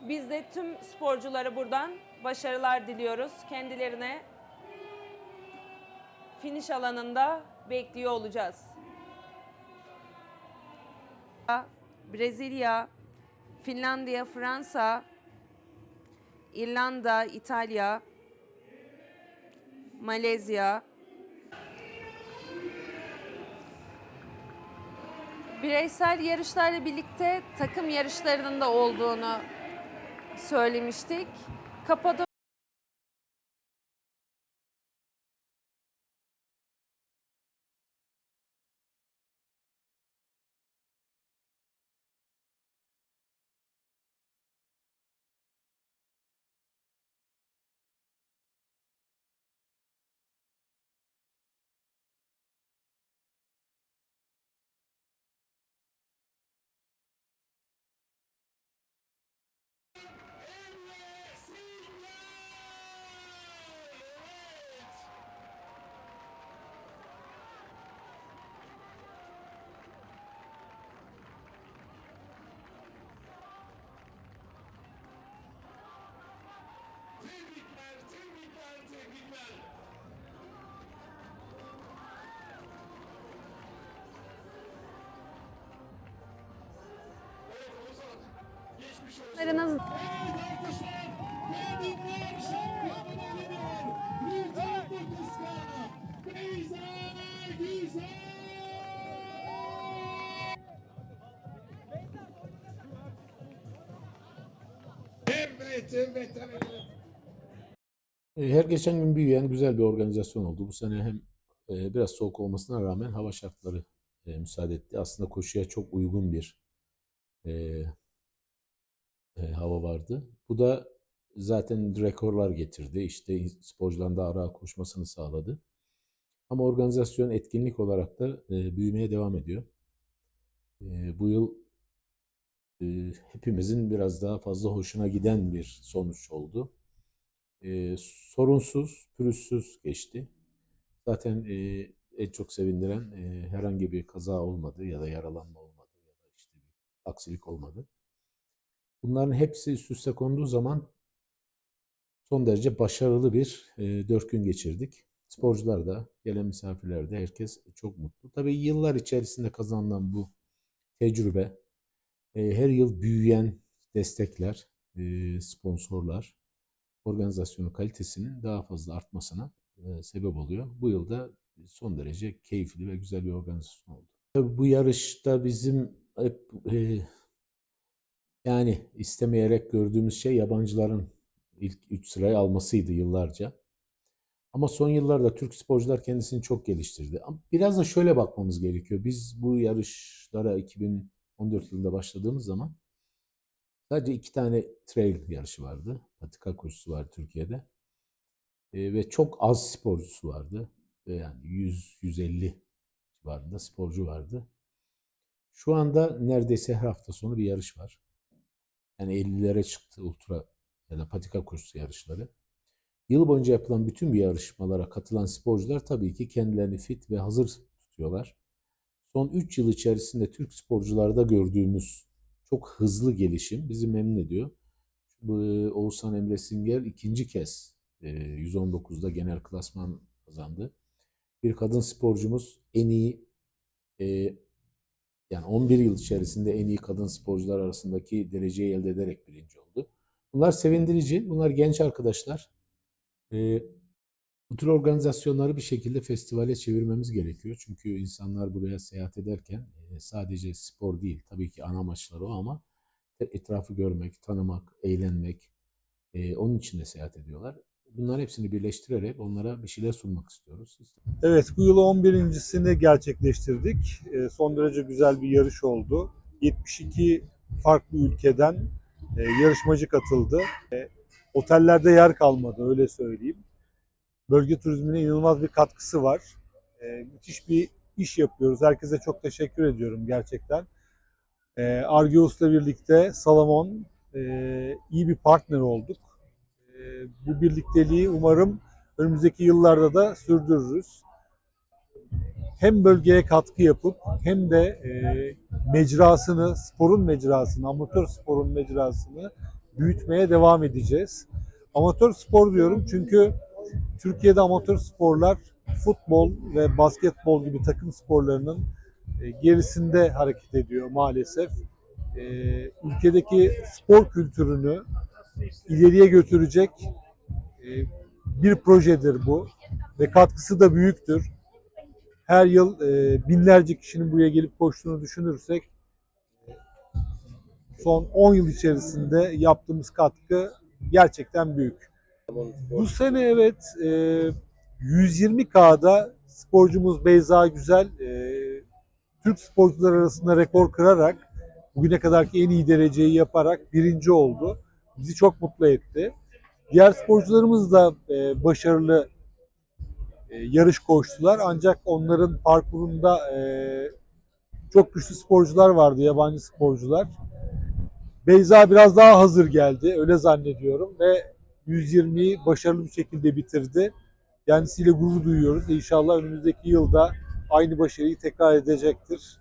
Biz de tüm sporculara buradan başarılar diliyoruz. Kendilerine finish alanında bekliyor olacağız. Brezilya, Finlandiya, Fransa, İrlanda, İtalya, Malezya, bireysel yarışlarla birlikte takım yarışlarının da olduğunu söylemiştik. Kapadokya Evet. E, Her geçen gün büyüyen güzel bir organizasyon oldu. Bu sene hem e, biraz soğuk olmasına rağmen hava şartları e, müsaade etti. Aslında koşuya çok uygun bir e, hava vardı. Bu da zaten rekorlar getirdi. İşte sporcuların da ara koşmasını sağladı. Ama organizasyon etkinlik olarak da e, büyümeye devam ediyor. E, bu yıl e, hepimizin biraz daha fazla hoşuna giden bir sonuç oldu. E, sorunsuz, pürüzsüz geçti. Zaten e, en çok sevindiren e, herhangi bir kaza olmadı ya da yaralanma olmadı ya da işte bir aksilik olmadı. Bunların hepsi üst üste konduğu zaman son derece başarılı bir e, dört gün geçirdik. Sporcular da, gelen misafirler de herkes çok mutlu. Tabii yıllar içerisinde kazanılan bu tecrübe, e, her yıl büyüyen destekler, e, sponsorlar, organizasyonun kalitesinin daha fazla artmasına e, sebep oluyor. Bu yılda son derece keyifli ve güzel bir organizasyon oldu. Tabii bu yarışta bizim hep e, yani istemeyerek gördüğümüz şey yabancıların ilk 3 sırayı almasıydı yıllarca. Ama son yıllarda Türk sporcular kendisini çok geliştirdi. Biraz da şöyle bakmamız gerekiyor. Biz bu yarışlara 2014 yılında başladığımız zaman sadece iki tane trail yarışı vardı. Patika koşusu var Türkiye'de. E, ve çok az sporcusu vardı. E, yani 100-150 civarında sporcu vardı. Şu anda neredeyse her hafta sonu bir yarış var. Yani 50'lere çıktı ultra ya da patika koşusu yarışları. Yıl boyunca yapılan bütün bu yarışmalara katılan sporcular tabii ki kendilerini fit ve hazır tutuyorlar. Son 3 yıl içerisinde Türk sporcularda gördüğümüz çok hızlı gelişim bizi memnun ediyor. E, Oğuzhan Emre Singer ikinci kez e, 119'da genel klasman kazandı. Bir kadın sporcumuz en iyi e, yani 11 yıl içerisinde en iyi kadın sporcular arasındaki dereceyi elde ederek birinci oldu. Bunlar sevindirici. Bunlar genç arkadaşlar. E, bu tür organizasyonları bir şekilde festivale çevirmemiz gerekiyor. Çünkü insanlar buraya seyahat ederken e, sadece spor değil, tabii ki ana amaçları o ama etrafı görmek, tanımak, eğlenmek, e, onun için de seyahat ediyorlar. Bunların hepsini birleştirerek onlara bir şeyler sunmak istiyoruz. Evet, bu yıl 11.sini gerçekleştirdik. Ee, Son derece güzel bir yarış oldu. 72 farklı ülkeden e, yarışmacı katıldı. E, Otellerde yer kalmadı, öyle söyleyeyim. Bölge turizmine inanılmaz bir katkısı var. E, Müthiş bir iş yapıyoruz. Herkese çok teşekkür ediyorum gerçekten. Argeus'la birlikte Salamon e, iyi bir partner olduk. Bu birlikteliği umarım önümüzdeki yıllarda da sürdürürüz. Hem bölgeye katkı yapıp hem de e, mecrasını, sporun mecrasını, amatör sporun mecrasını büyütmeye devam edeceğiz. Amatör spor diyorum çünkü Türkiye'de amatör sporlar futbol ve basketbol gibi takım sporlarının e, gerisinde hareket ediyor maalesef. E, Ülkedeki spor kültürünü ileriye götürecek e, bir projedir bu ve katkısı da büyüktür. Her yıl e, binlerce kişinin buraya gelip koştuğunu düşünürsek son 10 yıl içerisinde yaptığımız katkı gerçekten büyük. Bu sene evet e, 120K'da sporcumuz Beyza Güzel e, Türk sporcular arasında rekor kırarak bugüne kadarki en iyi dereceyi yaparak birinci oldu. Bizi çok mutlu etti. Diğer sporcularımız da e, başarılı e, yarış koştular ancak onların parkurunda e, çok güçlü sporcular vardı, yabancı sporcular. Beyza biraz daha hazır geldi, öyle zannediyorum ve 120'yi başarılı bir şekilde bitirdi. Kendisiyle gurur duyuyoruz. İnşallah önümüzdeki yılda aynı başarıyı tekrar edecektir.